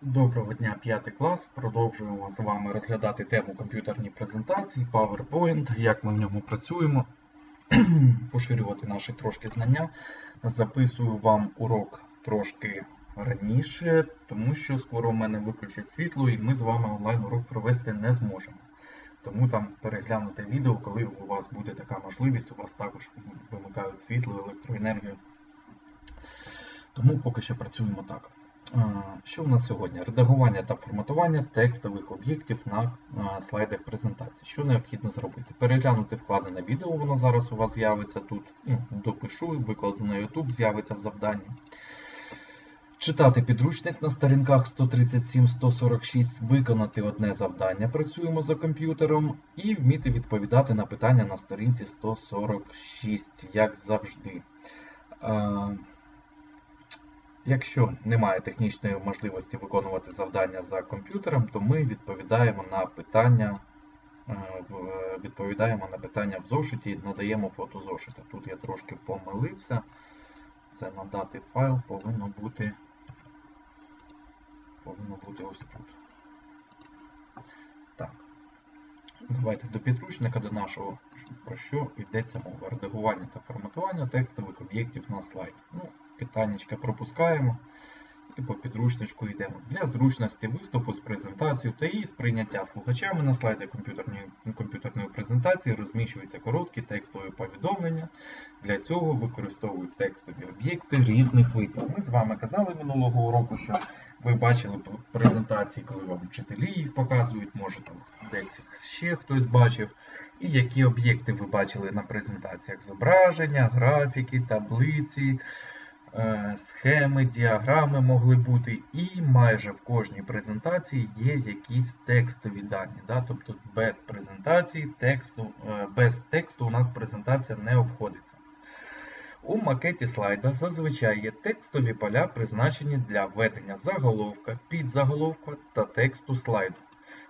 Доброго дня, 5 клас. Продовжуємо з вами розглядати тему комп'ютерні презентації, PowerPoint, як ми в ньому працюємо, поширювати наші трошки знання. Записую вам урок трошки раніше, тому що скоро в мене виключить світло і ми з вами онлайн-урок провести не зможемо. Тому там переглянути відео, коли у вас буде така можливість, у вас також вимикають світло, електроенергію. Тому поки що працюємо так. Що в нас сьогодні? Редагування та форматування текстових об'єктів на слайдах презентації. Що необхідно зробити? Переглянути вкладене відео, воно зараз у вас з'явиться тут. Ну, Допишу, викладу на YouTube, з'явиться в завданні. Читати підручник на сторінках 137-146, виконати одне завдання, працюємо за комп'ютером, і вміти відповідати на питання на сторінці 146, як завжди. Е, Якщо немає технічної можливості виконувати завдання за комп'ютером, то ми відповідаємо на питання е, в- відповідаємо на питання в зошиті надаємо фото зошита. Тут я трошки помилився. Це надати файл повинно бути повинно бути ось тут. Так. Давайте до підручника до нашого, про що йдеться мова. Редагування та форматування текстових об'єктів на слайді. Ну, питаннячка пропускаємо і по підручничку йдемо. Для зручності виступу з презентацією та її сприйняття слухачами на слайді комп'ютерної, комп'ютерної презентації розміщуються короткі текстові повідомлення. Для цього використовують текстові об'єкти різних видів. Ми з вами казали минулого уроку, що ви бачили презентації, коли вам вчителі їх показують, може там десь ще хтось бачив. І які об'єкти ви бачили на презентаціях: зображення, графіки, таблиці, схеми, діаграми могли бути. І майже в кожній презентації є якісь текстові дані. Да? Тобто без презентації тексту, е, без тексту у нас презентація не обходиться. У макеті слайда зазвичай є текстові поля, призначені для введення заголовка, підзаголовка та тексту слайду.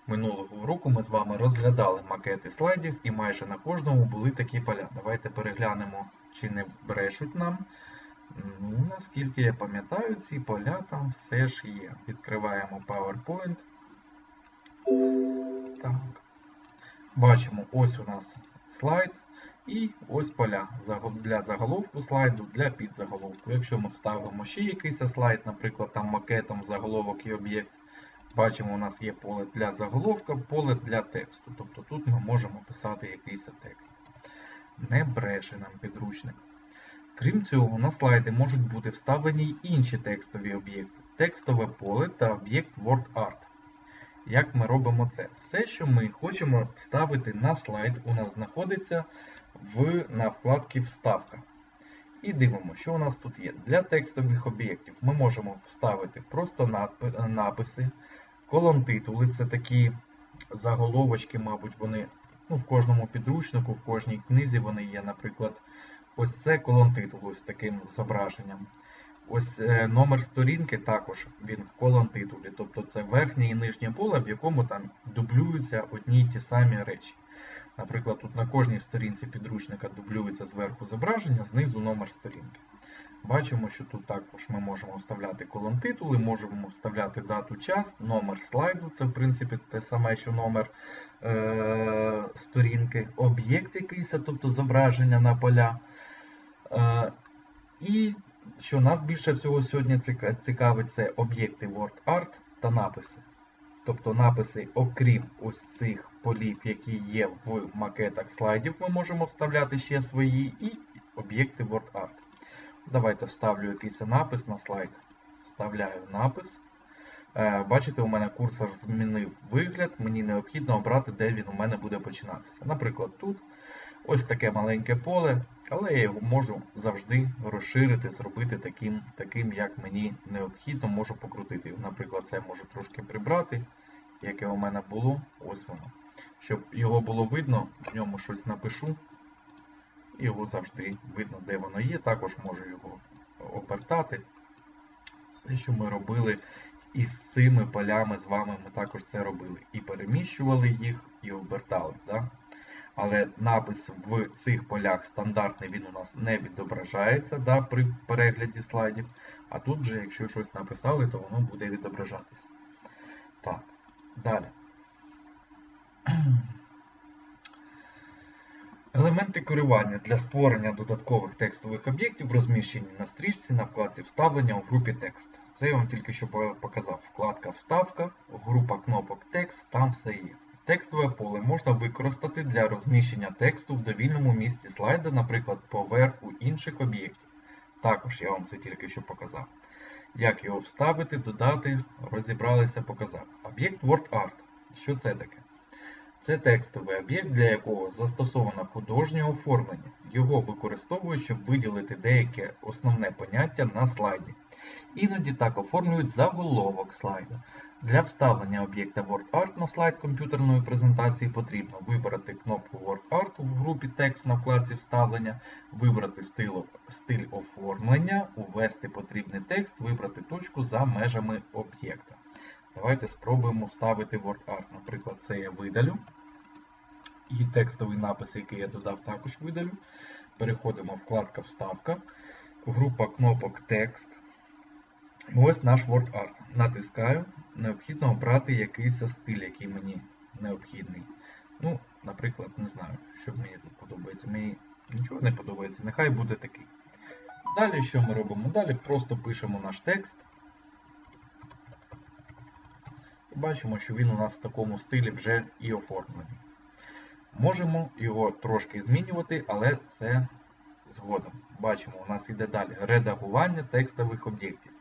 Минулого уроку ми з вами розглядали макети слайдів і майже на кожному були такі поля. Давайте переглянемо, чи не брешуть нам. Наскільки я пам'ятаю, ці поля там все ж є. Відкриваємо PowerPoint. Так. Бачимо, ось у нас слайд. І ось поля для заголовку слайду, для підзаголовку. Якщо ми вставимо ще якийсь слайд, наприклад, там макетом заголовок і об'єкт, бачимо, у нас є поле для заголовка, поле для тексту. Тобто тут ми можемо писати якийсь текст. Не бреше нам підручник. Крім цього, на слайди можуть бути вставлені й інші текстові об'єкти, текстове поле та об'єкт WordArt. Як ми робимо це? Все, що ми хочемо вставити на слайд, у нас знаходиться в, на вкладці Вставка. І дивимося, що у нас тут є. Для текстових об'єктів ми можемо вставити просто написи, колон-титули це такі заголовочки, мабуть, вони ну, в кожному підручнику, в кожній книзі вони є, наприклад, ось це колон титулу з таким зображенням. Ось е, номер сторінки також він в колон титулі, тобто це верхнє і нижнє поле, в якому там дублюються одні й ті самі речі. Наприклад, тут на кожній сторінці підручника дублюється зверху зображення, знизу номер сторінки. Бачимо, що тут також ми можемо вставляти колон титули, можемо вставляти дату час, номер слайду, це в принципі те саме, що номер е- сторінки, об'єкт якийсь, тобто зображення на поля. Е- і що нас більше всього сьогодні цікавить, це об'єкти WordArt та написи. Тобто написи, окрім ось цих полів, які є в макетах слайдів, ми можемо вставляти ще свої і об'єкти WordArt. Давайте вставлю якийсь напис на слайд. Вставляю напис. Е, Бачите, у мене курсор змінив вигляд. Мені необхідно обрати, де він у мене буде починатися. Наприклад, тут ось таке маленьке поле, але я його можу завжди розширити, зробити таким, таким як мені необхідно, можу покрутити. Наприклад, це можу трошки прибрати, яке у мене було. Ось воно. Щоб його було видно, в ньому щось напишу. Його завжди видно, де воно є. Також можу його обертати. Все, що ми робили із цими полями з вами, ми також це робили. І переміщували їх, і обертали. Да? Але напис в цих полях стандартний, він у нас не відображається да, при перегляді слайдів. А тут же, якщо щось написали, то воно буде відображатися. Так, далі. Елементи керування для створення додаткових текстових об'єктів розміщені на стрічці на вкладці Вставлення у групі текст. Це я вам тільки що показав. Вкладка Вставка, група кнопок Текст, там все є. Текстове поле можна використати для розміщення тексту в довільному місці слайда, наприклад, поверху інших об'єктів. Також я вам це тільки що показав. Як його вставити, додати, розібралися, показав. Об'єкт WordArt. Що це таке? Це текстовий об'єкт, для якого застосовано художнє оформлення. Його використовують, щоб виділити деяке основне поняття на слайді. Іноді так оформлюють заголовок слайду. Для вставлення об'єкта WordArt на слайд комп'ютерної презентації потрібно вибрати кнопку WordArt в групі текст на вкладці вставлення, вибрати стиль оформлення, увести потрібний текст, вибрати точку за межами об'єкта. Давайте спробуємо вставити WordArt. Наприклад, це я видалю. І текстовий напис, який я додав, також видалю. Переходимо вкладка Вставка, група кнопок Текст. Ось наш WordArt. Натискаю. Необхідно обрати якийсь стиль, який мені необхідний. Ну, наприклад, не знаю, що мені тут подобається. Мені нічого не подобається, нехай буде такий. Далі, що ми робимо? Далі просто пишемо наш текст. І бачимо, що він у нас в такому стилі вже і оформлений. Можемо його трошки змінювати, але це згодом. Бачимо, у нас йде далі редагування текстових об'єктів.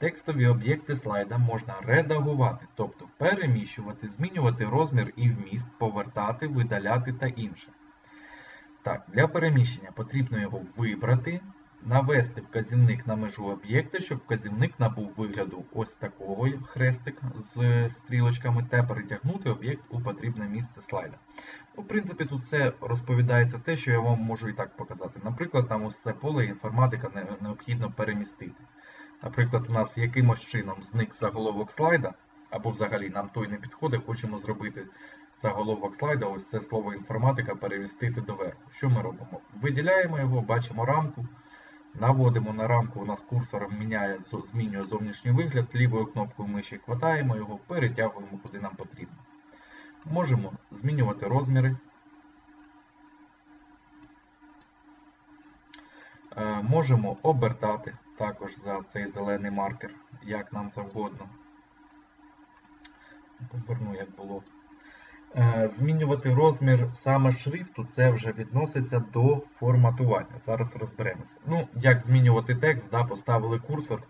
Текстові об'єкти слайда можна редагувати, тобто переміщувати, змінювати розмір і вміст, повертати, видаляти та інше. Так, Для переміщення потрібно його вибрати, навести вказівник на межу об'єкта, щоб вказівник набув вигляду ось такого хрестик з стрілочками, та перетягнути об'єкт у потрібне місце слайда. Ну, В принципі, тут все розповідається те, що я вам можу і так показати. Наприклад, там ось це поле інформатика необхідно перемістити. Наприклад, у нас якимось чином зник заголовок слайда, або взагалі нам той не підходить, хочемо зробити заголовок слайда, ось це слово інформатика перемістити доверху. Що ми робимо? Виділяємо його, бачимо рамку, наводимо на рамку, у нас курсор міняє, змінює зовнішній вигляд, лівою кнопкою миші хватаємо його, перетягуємо куди нам потрібно. Можемо змінювати розміри. Можемо обертати також за цей зелений маркер, як нам завгодно. Поверну, як було. Змінювати розмір саме шрифту, це вже відноситься до форматування. Зараз розберемося. Ну, як змінювати текст, да, поставили курсор.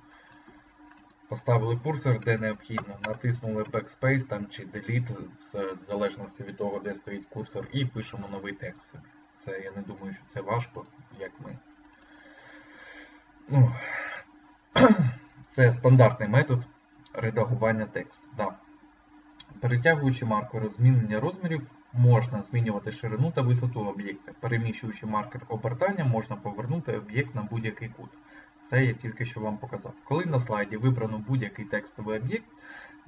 Поставили курсор, де необхідно, натиснули Backspace там, чи Delete, все в залежності від того, де стоїть курсор, і пишемо новий текст собі. Це я не думаю, що це важко, як ми. Ну, Це стандартний метод редагування тексту. Да. Перетягуючи маркери змінення розмірів, можна змінювати ширину та висоту об'єкта. Переміщуючи маркер обертання, можна повернути об'єкт на будь-який кут. Це я тільки що вам показав. Коли на слайді вибрано будь-який текстовий об'єкт,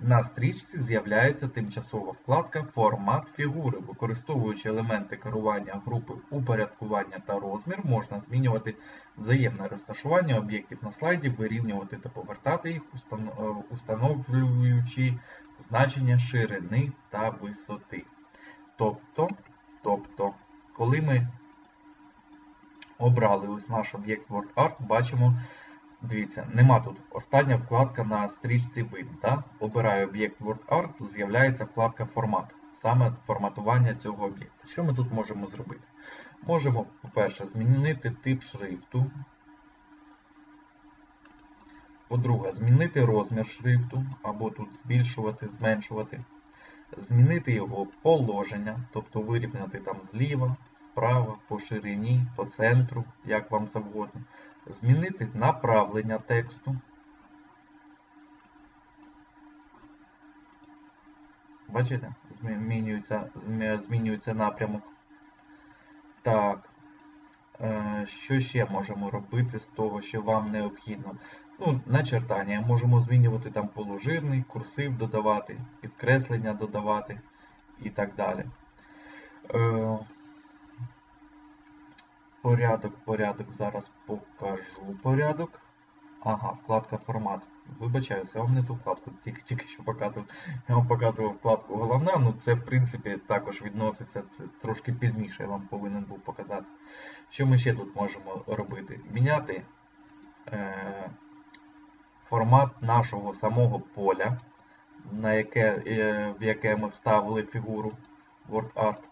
на стрічці з'являється тимчасова вкладка Формат фігури. Використовуючи елементи керування групи упорядкування та розмір, можна змінювати взаємне розташування об'єктів на слайді, вирівнювати та повертати їх, установлюючи значення ширини та висоти. Тобто, тобто, коли ми обрали ось наш об'єкт WordArt, бачимо, дивіться, нема тут остання вкладка на стрічці вид. Да? Обираю об'єкт WordArt, з'являється вкладка Формат, саме форматування цього об'єкта. Що ми тут можемо зробити? Можемо, по-перше, змінити тип шрифту. По-друге, змінити розмір шрифту, або тут збільшувати, зменшувати. Змінити його положення, тобто вирівняти там зліва, справа, по ширині, по центру, як вам завгодно. Змінити направлення тексту. Бачите? Змінюється, змінюється напрямок. Так. Е, що ще можемо робити з того, що вам необхідно? Ну, Начертання. Можемо змінювати там положирний, курсив додавати, підкреслення додавати і так далі. Порядок, порядок, зараз покажу порядок. Ага, вкладка формат. Вибачаюся, я вам не ту вкладку тільки, тільки що показував. Я вам показував вкладку головна, ну це в принципі також відноситься, це трошки пізніше я вам повинен був показати. Що ми ще тут можемо робити? Міняти е, формат нашого самого поля, на яке, е, в яке ми вставили фігуру WordArt.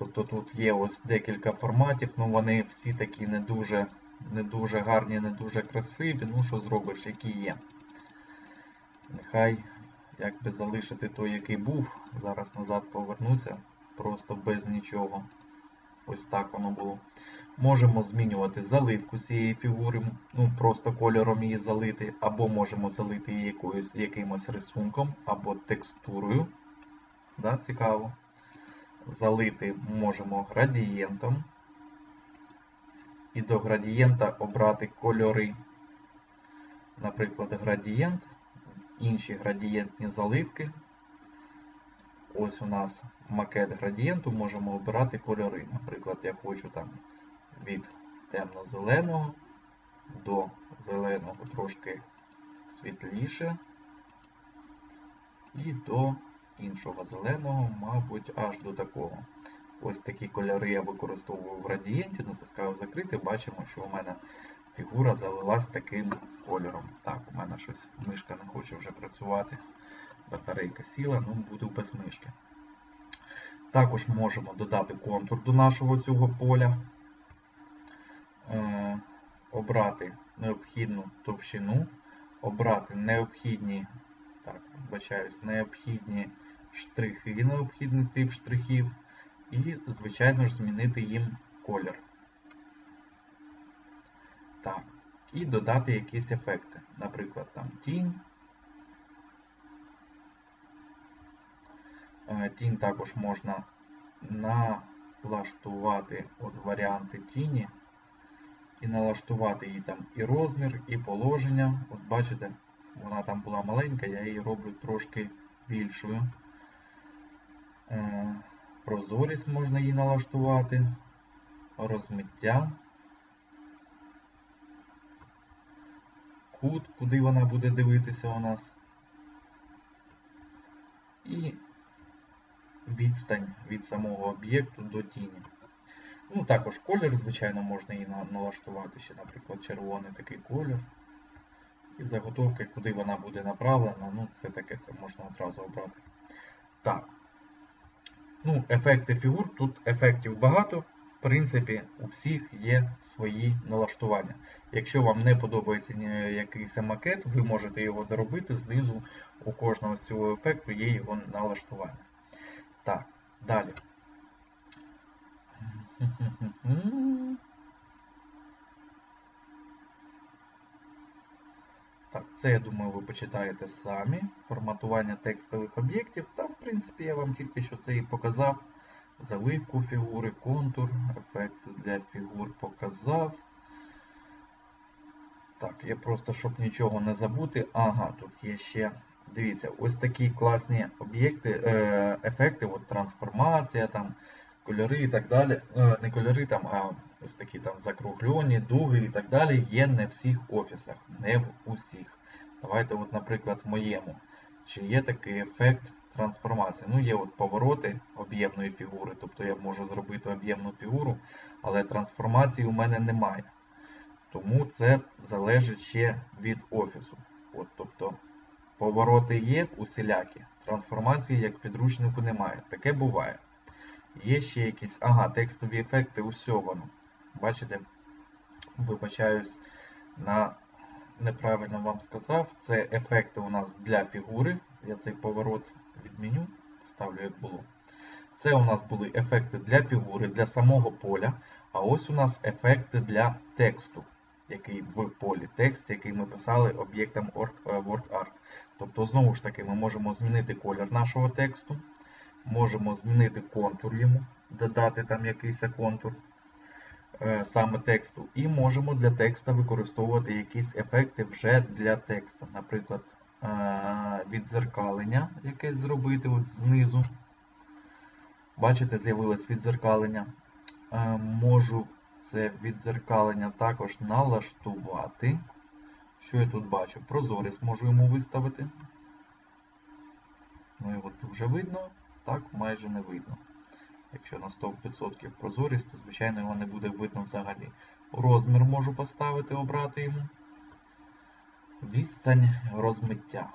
Тобто тут є ось декілька форматів, ну вони всі такі не дуже не дуже гарні, не дуже красиві. Ну що зробиш, які є. Нехай як би залишити той, який був. Зараз назад повернуся, просто без нічого. Ось так воно було. Можемо змінювати заливку цієї фігури, ну просто кольором її залити, або можемо залити її якоюсь, якимось рисунком, або текстурою. Да, Цікаво. Залити можемо градієнтом. І до градієнта обрати кольори. Наприклад, градієнт, інші градієнтні заливки. Ось у нас макет градієнту, можемо обирати кольори. Наприклад, я хочу там від темно-зеленого до зеленого трошки світліше. І до іншого зеленого, мабуть, аж до такого. Ось такі кольори я використовую в градієнті, натискаю закрити, бачимо, що у мене фігура залилась таким кольором. Так, у мене щось мишка не хоче вже працювати. Батарейка сіла, ну буду без мишки. Також можемо додати контур до нашого цього поля, е, обрати необхідну товщину, обрати необхідні, так, вибачаюсь, необхідні штрихи, необхідний тип штрихів. І, звичайно ж, змінити їм колір. Так. І додати якісь ефекти. Наприклад, там тінь. Тінь також можна налаштувати от варіанти тіні. І налаштувати її там і розмір, і положення. От бачите, вона там була маленька, я її роблю трошки більшою. Прозорість можна її налаштувати, розмиття, кут, куди вона буде дивитися у нас, і відстань від самого об'єкту до тіні. Ну, також колір, звичайно, можна її налаштувати ще, наприклад, червоний такий колір. І заготовки, куди вона буде направлена, ну, це таке, це можна одразу обрати. Так. Ну, ефекти фігур, тут ефектів багато. В принципі, у всіх є свої налаштування. Якщо вам не подобається якийсь макет, ви можете його доробити, знизу у кожного з цього ефекту є його налаштування. Так, далі. Так, це, я думаю, ви почитаєте самі. Форматування текстових об'єктів. Та, в принципі, я вам тільки що це і показав. Заливку фігури, контур, ефекти для фігур показав. Так, я просто, щоб нічого не забути. Ага, тут є ще. Дивіться, ось такі класні об'єкти, е, ефекти, от трансформація, там, кольори і так далі. Е, не кольори, там, а ось такі там закруглені, дуги і так далі, є не в всіх офісах, не в усіх. Давайте, от, наприклад, в моєму. Чи є такий ефект трансформації? Ну, є от повороти об'ємної фігури, тобто я можу зробити об'ємну фігуру, але трансформації у мене немає. Тому це залежить ще від офісу. От, Тобто повороти є усілякі, трансформації як підручнику немає. Таке буває. Є ще якісь, ага, текстові ефекти, усе воно. Бачите, вибачаюсь, на неправильно вам сказав. Це ефекти у нас для фігури. Я цей поворот відміню, ставлю як було. Це у нас були ефекти для фігури, для самого поля. А ось у нас ефекти для тексту, який в полі текст, який ми писали об'єктом WordArt. Тобто, знову ж таки, ми можемо змінити колір нашого тексту, можемо змінити контур йому, додати там якийсь контур. Е, саме тексту. І можемо для текста використовувати якісь ефекти вже для тексту. Наприклад, е, відзеркалення якесь зробити от знизу. Бачите, з'явилось відзеркалення. Е, можу це відзеркалення також налаштувати. Що я тут бачу? Прозорість можу йому виставити. Ну його дуже видно, так майже не видно. Якщо на 100% прозорість, то звичайно його не буде видно взагалі. Розмір можу поставити, обрати йому. Відстань розмиття.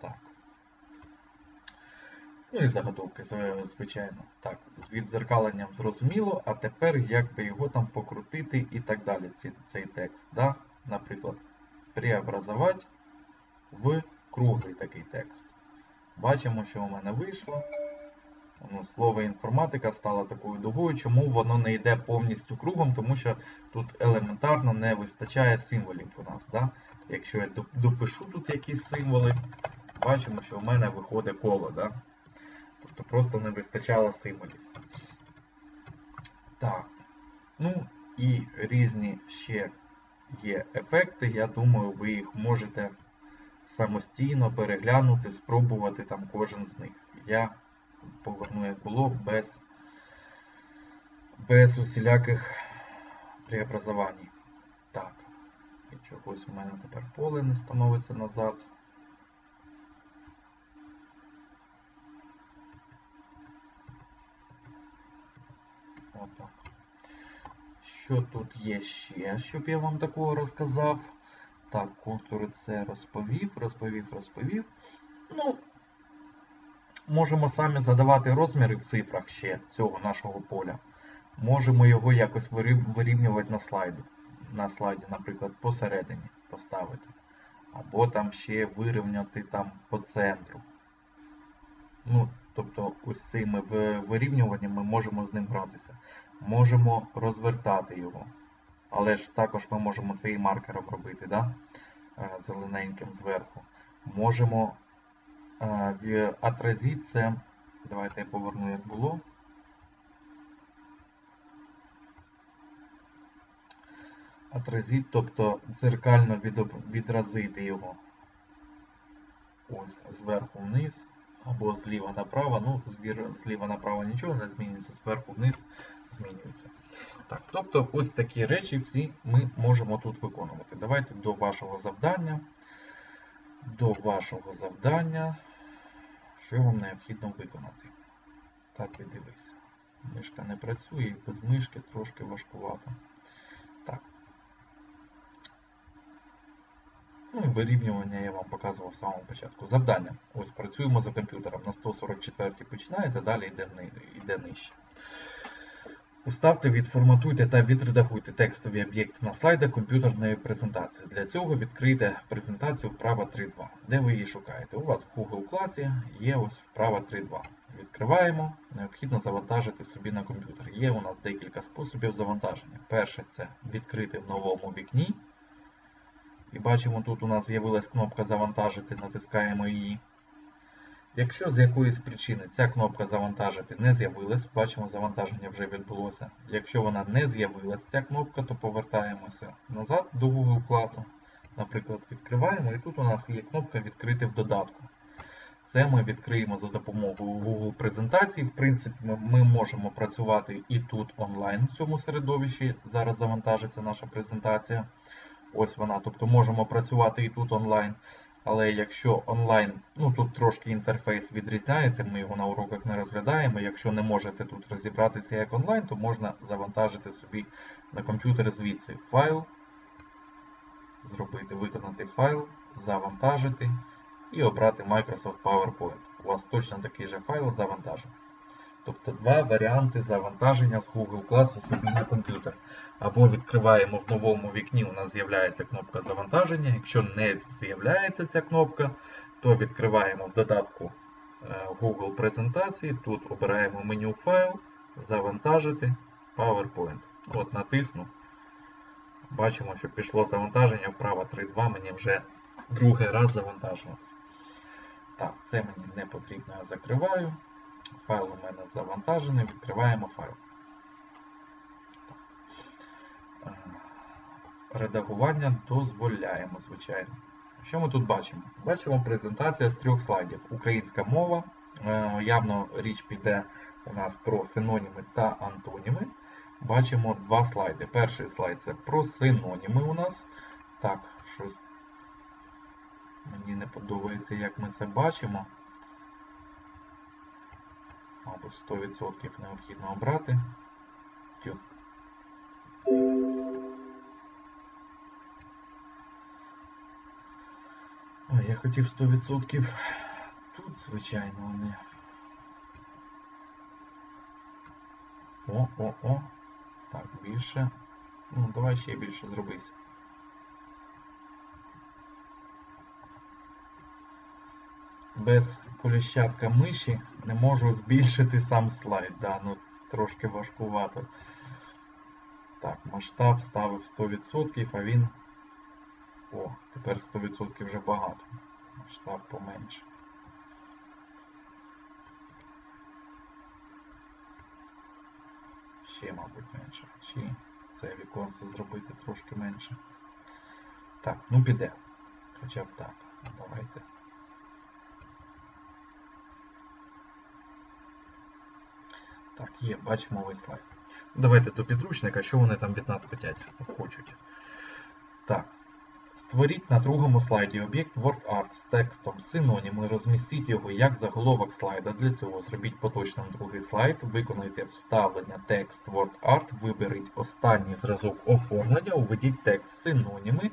Так. Ну і заготовки, звичайно. Так, з відзеркаленням зрозуміло, а тепер як би його там покрутити і так далі, ці- цей текст. Да? Наприклад, преобразувати в круглий такий текст. Бачимо, що у мене вийшло. Ну, слово інформатика стало такою дугою. Чому воно не йде повністю кругом? Тому що тут елементарно не вистачає символів у нас. Да? Якщо я допишу тут якісь символи, бачимо, що у мене виходить коло. Да? Тобто просто не вистачало символів. Так. Ну і різні ще є ефекти. Я думаю, ви їх можете самостійно переглянути, спробувати там кожен з них. Я поверну як було без, без усіляких преобразувань. Так. І чогось у мене тепер поле не становиться назад. Отак. Що тут є ще, щоб я вам такого розказав? Так, контури це розповів, розповів, розповів. Ну, можемо самі задавати розміри в цифрах ще цього нашого поля. Можемо його якось вирівнювати на слайді. На слайді, наприклад, посередині поставити. Або там ще вирівняти там по центру. Ну, тобто, ось цими вирівнюваннями ми можемо з ним гратися. Можемо розвертати його. Але ж також ми можемо це і маркером робити, да? Е, зелененьким зверху. Можемо е, в отразить це. Давайте я поверну, як було. Отразить, тобто дзеркально відразити його. Ось зверху вниз або зліва направо. Ну, зліва направо нічого не змінюється, зверху вниз змінюється. Так, тобто ось такі речі всі ми можемо тут виконувати. Давайте до вашого завдання. До вашого завдання, що вам необхідно виконати. Так і дивись. Мишка не працює, без мишки трошки важкувато. Ну і вирівнювання я вам показував в самому початку. Завдання. Ось працюємо за комп'ютером. На 144 починається, далі йде, йде нижче. Уставте, відформатуйте та відредагуйте текстові об'єкти на слайдах комп'ютерної презентації. Для цього відкрийте презентацію вправа 3.2. Де ви її шукаєте? У вас в Google класі є ось вправа 3.2. Відкриваємо, необхідно завантажити собі на комп'ютер. Є у нас декілька способів завантаження. Перше це відкрити в новому вікні. І бачимо, тут у нас з'явилась кнопка Завантажити, натискаємо її. Якщо з якоїсь причини ця кнопка Завантажити не з'явилась, бачимо, завантаження вже відбулося. Якщо вона не з'явилась, ця кнопка, то повертаємося назад до Google класу. Наприклад, відкриваємо, і тут у нас є кнопка Відкрити в додатку. Це ми відкриємо за допомогою Google презентації. В принципі, ми, можемо працювати і тут онлайн в цьому середовищі. Зараз завантажиться наша презентація. Ось вона. Тобто можемо працювати і тут онлайн. Але якщо онлайн, ну тут трошки інтерфейс відрізняється, ми його на уроках не розглядаємо. Якщо не можете тут розібратися як онлайн, то можна завантажити собі на комп'ютер звідси файл, зробити, виконати файл, завантажити і обрати Microsoft PowerPoint. У вас точно такий же файл завантажиться. Тобто два варіанти завантаження з Google класу собі на комп'ютер. Або відкриваємо в новому вікні, у нас з'являється кнопка завантаження. Якщо не з'являється ця кнопка, то відкриваємо в додатку е, Google презентації. Тут обираємо меню файл, завантажити PowerPoint. От натисну. Бачимо, що пішло завантаження вправо 3.2, мені вже другий раз завантажилось. Так, це мені не потрібно, я закриваю. Файл у мене завантажений, відкриваємо файл. Е, Редагування дозволяємо, звичайно. Що ми тут бачимо? Бачимо презентація з трьох слайдів. Українська мова. Е, Явно річ піде у нас про синоніми та антоніми. Бачимо два слайди. Перший слайд це про синоніми у нас. Так, щось мені не подобається, як ми це бачимо. Мабуть, 100% необхідно обрати. Тю. Я хотів 100%. Тут, звичайно, вони. О, о, о. Так, більше. Ну, давай ще більше зробись. Без коліщатка миші не можу збільшити сам слайд. Да, ну трошки важкувато. Так, масштаб ставив 100%, а він... О, тепер 100% вже багато. Масштаб поменше. Ще, мабуть, менше. Чи це віконце зробити трошки менше. Так, ну піде. Хоча б так. Давайте. Так, є, бачимо весь слайд. Давайте до підручника, що вони там від нас хотять, хочуть. Так. Створіть на другому слайді об'єкт WordArt з текстом синоніми, розмістіть його як заголовок слайда. Для цього зробіть поточним другий слайд, виконайте вставлення текст WordArt, виберіть останній зразок оформлення, уведіть текст синоніми,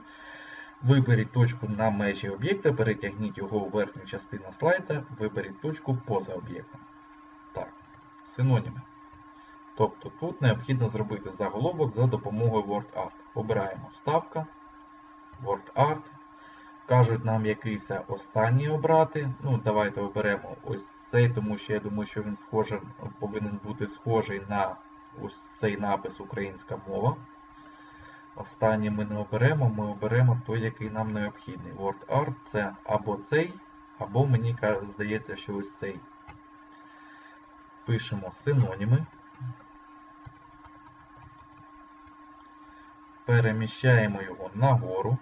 виберіть точку на межі об'єкта, перетягніть його у верхню частину слайда, виберіть точку поза об'єктом. Синоніми. Тобто тут необхідно зробити заголовок за допомогою WordArt. Обираємо вставка. WordArt. Кажуть нам якийсь останній обрати. Ну, Давайте оберемо ось цей, тому що я думаю, що він схожий, повинен бути схожий на ось цей напис українська мова. Останній ми не оберемо, ми оберемо той, який нам необхідний. WordArt це або цей, або мені здається, що ось цей. Пишемо синоніми. Переміщаємо його нагору.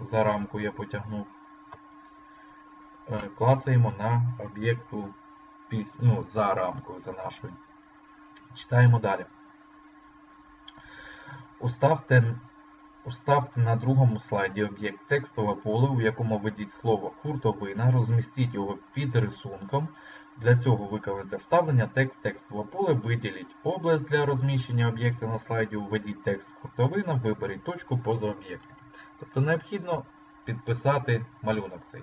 За рамку я потягнув. Клацаємо на об'єкту ну, за рамкою за нашою. Читаємо далі. Уставте, уставте на другому слайді об'єкт текстове поле, у якому введіть слово хуртовина, розмістіть його під рисунком. Для цього виконайте вставлення текст текстове поле, виділіть область для розміщення об'єкта на слайді, введіть текст хуртовина, виберіть точку поза об'єктом. Тобто необхідно підписати малюнок цей.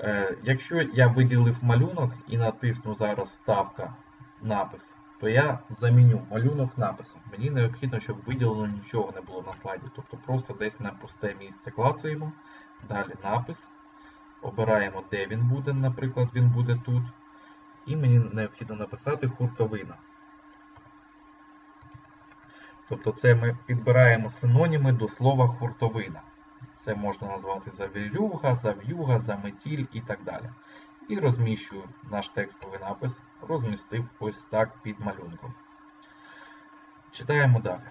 Е, Якщо я виділив малюнок і натисну зараз ставка напис, то я заміню малюнок написом. Мені необхідно, щоб виділено нічого не було на слайді. Тобто просто десь на пусте місце клацаємо. Далі напис. Обираємо, де він буде, наприклад, він буде тут. І мені необхідно написати хуртовина. Тобто це ми підбираємо синоніми до слова хуртовина. Це можна назвати завірюга, зав'юга, заметіль і так далі. І розміщую наш текстовий напис, розмістив ось так під малюнком. Читаємо далі.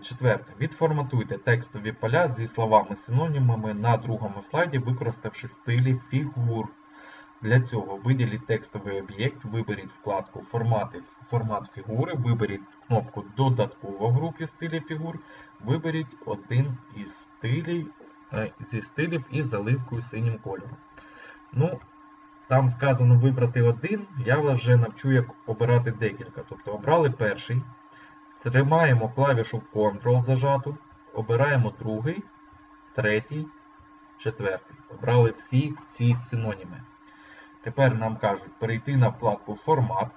Четверте. Відформатуйте текстові поля зі словами-синонімами на другому слайді, використавши стилі фігур. Для цього виділіть текстовий об'єкт, виберіть вкладку Формати, Формат фігури, виберіть кнопку Додатково в групі стилі фігур, виберіть один із стилів, зі стилів із заливкою синім кольором. Ну, Там сказано вибрати один, я вас вже навчу, як обирати декілька. Тобто обрали перший, тримаємо клавішу Ctrl зажату, обираємо другий, третій, четвертий. Обрали всі ці синоніми. Тепер нам кажуть перейти на вкладку Формат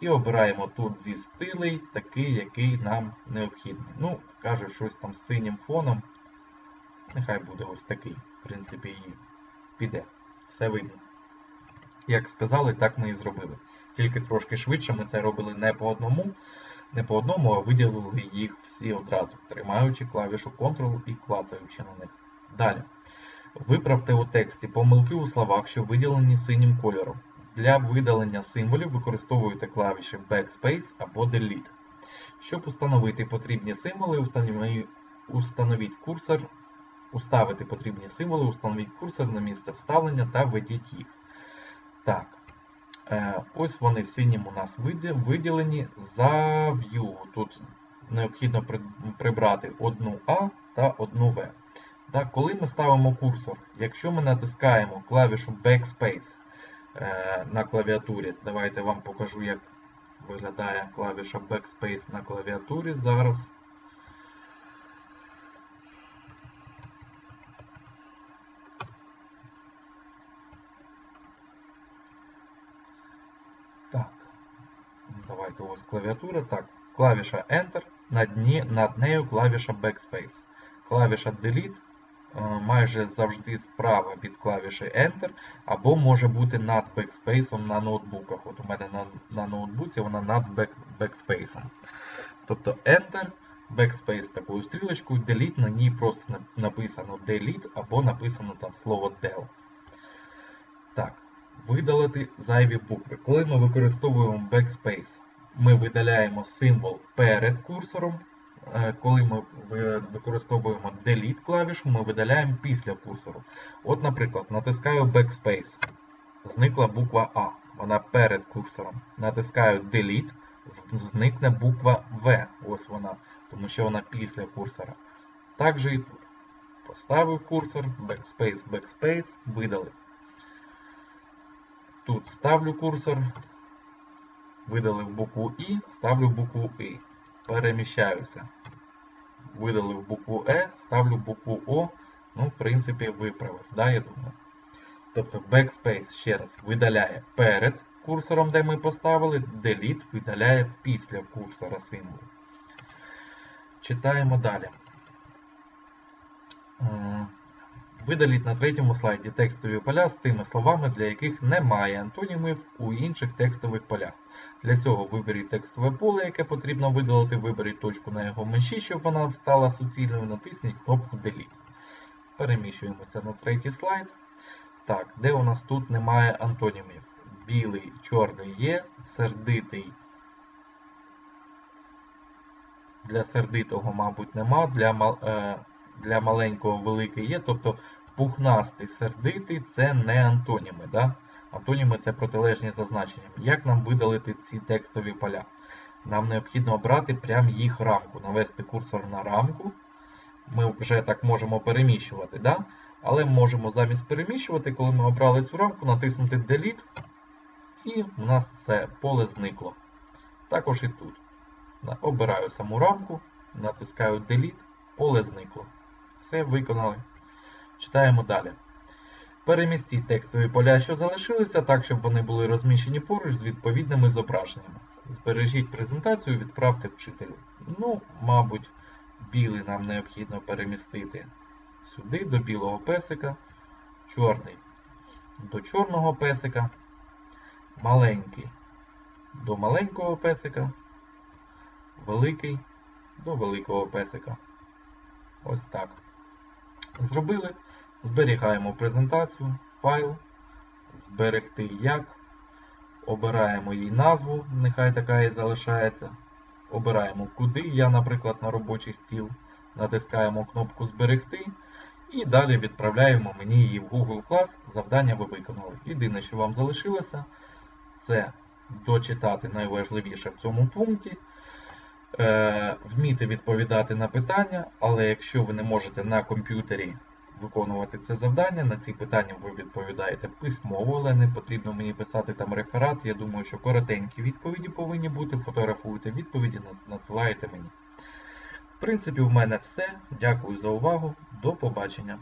і обираємо тут зі стилей такий, який нам необхідний. Ну, кажуть, щось там з синім фоном. Нехай буде ось такий. В принципі, і піде. Все видно. Як сказали, так ми і зробили. Тільки трошки швидше ми це робили не по одному, не по одному, а виділили їх всі одразу, тримаючи клавішу Ctrl і клацаючи на них. Далі. Виправте у тексті помилки у словах, що виділені синім кольором. Для видалення символів використовуйте клавіші Backspace або Delete. Щоб установити потрібні символи, установіть курсор, уставити потрібні символи, установіть курсор на місце вставлення та введіть їх. Так, ось вони в синім у нас виділені за View. Тут необхідно прибрати одну А та одну В. Так, коли ми ставимо курсор, якщо ми натискаємо клавішу Backspace е, на клавіатурі, давайте вам покажу, як виглядає клавіша Backspace на клавіатурі зараз. Так. Давайте ось клавіатура. Так, клавіша Enter, над, дні, над нею клавіша Backspace. Клавіша Delete е, майже завжди справа від клавіші Enter, або може бути над Backspace на ноутбуках. От у мене на, на ноутбуці вона над back, Backspace. Тобто Enter, Backspace такою стрілочкою, Delete на ній просто написано Delete або написано там слово Del. Так, видалити зайві букви. Коли ми використовуємо Backspace, ми видаляємо символ перед курсором. Е, Коли ми використовуємо Delete клавішу, ми видаляємо після курсору. От, наприклад, натискаю Backspace. Зникла буква А. Вона перед курсором. Натискаю Delete, зникне буква В. Ось вона, тому що вона після курсора. Так же і тут. Поставив курсор, Backspace, Backspace, видалив. Тут ставлю курсор, видалив букву І, ставлю букву І. Переміщаюся. Видалив букву Е, ставлю букву О. Ну, в принципі, виправив, да, я думаю. Тобто Backspace ще раз видаляє перед курсором, де ми поставили, Delete видаляє після курсора символ. Читаємо далі. Видаліть на третьому слайді текстові поля з тими словами, для яких немає антонімів у інших текстових полях. Для цього виберіть текстове поле, яке потрібно видалити, виберіть точку на його межі, щоб вона стала суцільною, натисніть кнопку Delete. Переміщуємося на третій слайд. Так, де у нас тут немає антонімів? Білий, чорний є, сердитий. Для сердитого, мабуть, нема, для, е, для маленького великий є. Тобто пухнастий, сердитий це не антоніми. Да? Антоніми це протилежні за значенням. Як нам видалити ці текстові поля? Нам необхідно обрати прям їх рамку, навести курсор на рамку. Ми вже так можемо переміщувати, да? але можемо замість переміщувати, коли ми обрали цю рамку, натиснути Delete, і у нас це поле зникло. Також і тут. Обираю саму рамку, натискаю Delete, поле зникло. Все виконали. Читаємо далі. Перемістіть текстові поля, що залишилися, так, щоб вони були розміщені поруч з відповідними зображеннями. Збережіть презентацію, відправте вчителю. Ну, мабуть, білий нам необхідно перемістити сюди, до білого песика, чорний до чорного песика, маленький до маленького песика, великий до великого песика. Ось так. Зробили. Зберігаємо презентацію, файл, зберегти як. Обираємо їй назву, нехай така і залишається. Обираємо куди. Я, наприклад, на робочий стіл. Натискаємо кнопку Зберегти. І далі відправляємо мені її в Google Class. Завдання ви виконали. Єдине, що вам залишилося, це дочитати найважливіше в цьому пункті. Е, вміти відповідати на питання, але якщо ви не можете на комп'ютері виконувати це завдання, на ці питання ви відповідаєте письмово, але не потрібно мені писати там реферат. Я думаю, що коротенькі відповіді повинні бути. Фотографуйте відповіді, надсилаєте мені. В принципі, в мене все. Дякую за увагу. До побачення.